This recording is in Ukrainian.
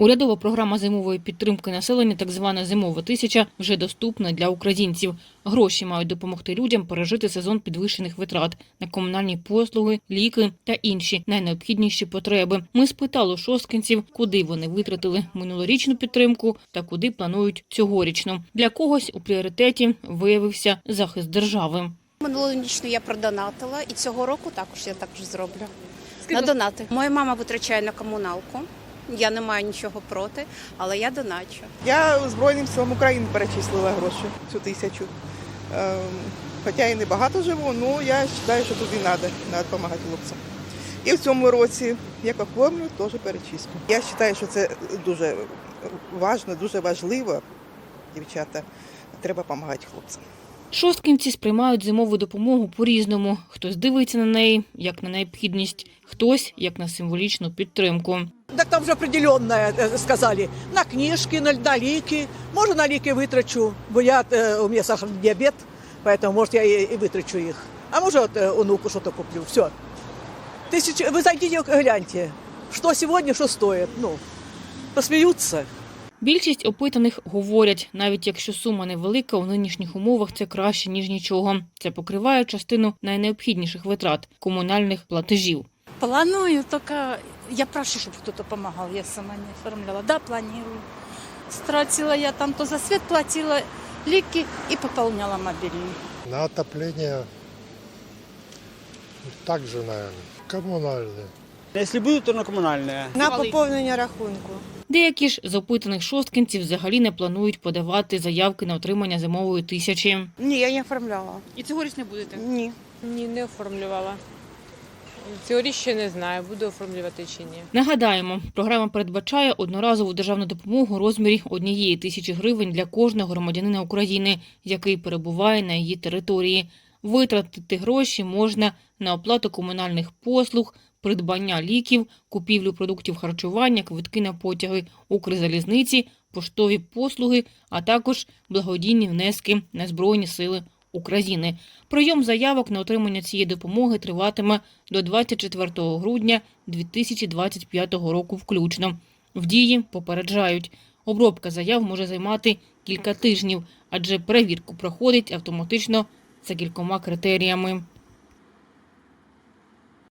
Урядова програма зимової підтримки населення, так звана зимова тисяча, вже доступна для українців. Гроші мають допомогти людям пережити сезон підвищених витрат на комунальні послуги, ліки та інші найнеобхідніші потреби. Ми спитали шосткинців, куди вони витратили минулорічну підтримку та куди планують цьогорічну. Для когось у пріоритеті виявився захист держави. Минулорічну я продонатила, і цього року також я також зроблю. На донати. Моя мама витрачає на комуналку. Я не маю нічого проти, але я доначу. Я Збройним силам України перечислила гроші цю тисячу. Ем, Хоча і не багато живу, але я вважаю, що туди треба, треба допомагати хлопцям. І в цьому році, як оформлю, теж перечислю. Я вважаю, що це дуже важливо, дуже важливо, дівчата. Треба допомагати хлопцям. Шосткинці сприймають зимову допомогу по-різному. Хтось дивиться на неї як на необхідність, хтось як на символічну підтримку. Так там вже определенне е, сказали. На книжки, на, на ліки. Може на ліки витрачу, бо я, е, у мене сахарний діабет, поэтому, може, я і, витрачу їх. А може, от, е, онуку щось куплю. Все. Тисячу, ви зайдіть, гляньте, що сьогодні, що стоїть. Ну, посміються. Більшість опитаних говорять, навіть якщо сума невелика, у нинішніх умовах це краще ніж нічого. Це покриває частину найнеобхідніших витрат комунальних платежів. Планую, только я прошу, чтобы кто-то помогал. Я сама не оформляла. Да, планирую. Стратила я там, то за свет платила лики и пополняла мобильный. На отопление также, наверное, коммунальные. Если будут, то на коммунальные. На поповнення рахунку. Деякі ж з опитаних шосткинців взагалі не планують подавати заявки на отримання зимової тисячі. Ні, я не оформляла. І цьогоріч не будете? Ні. Ні, не оформлювала. Цьогоріч ще не знаю, буду оформлювати чи ні. Нагадаємо, програма передбачає одноразову державну допомогу у розмірі однієї тисячі гривень для кожного громадянина України, який перебуває на її території. Витратити гроші можна на оплату комунальних послуг, придбання ліків, купівлю продуктів харчування, квитки на потяги, Укрзалізниці, поштові послуги, а також благодійні внески на Збройні Сили України. Прийом заявок на отримання цієї допомоги триватиме до 24 грудня 2025 року включно. В дії попереджають, обробка заяв може займати кілька тижнів, адже перевірку проходить автоматично за кількома критеріями.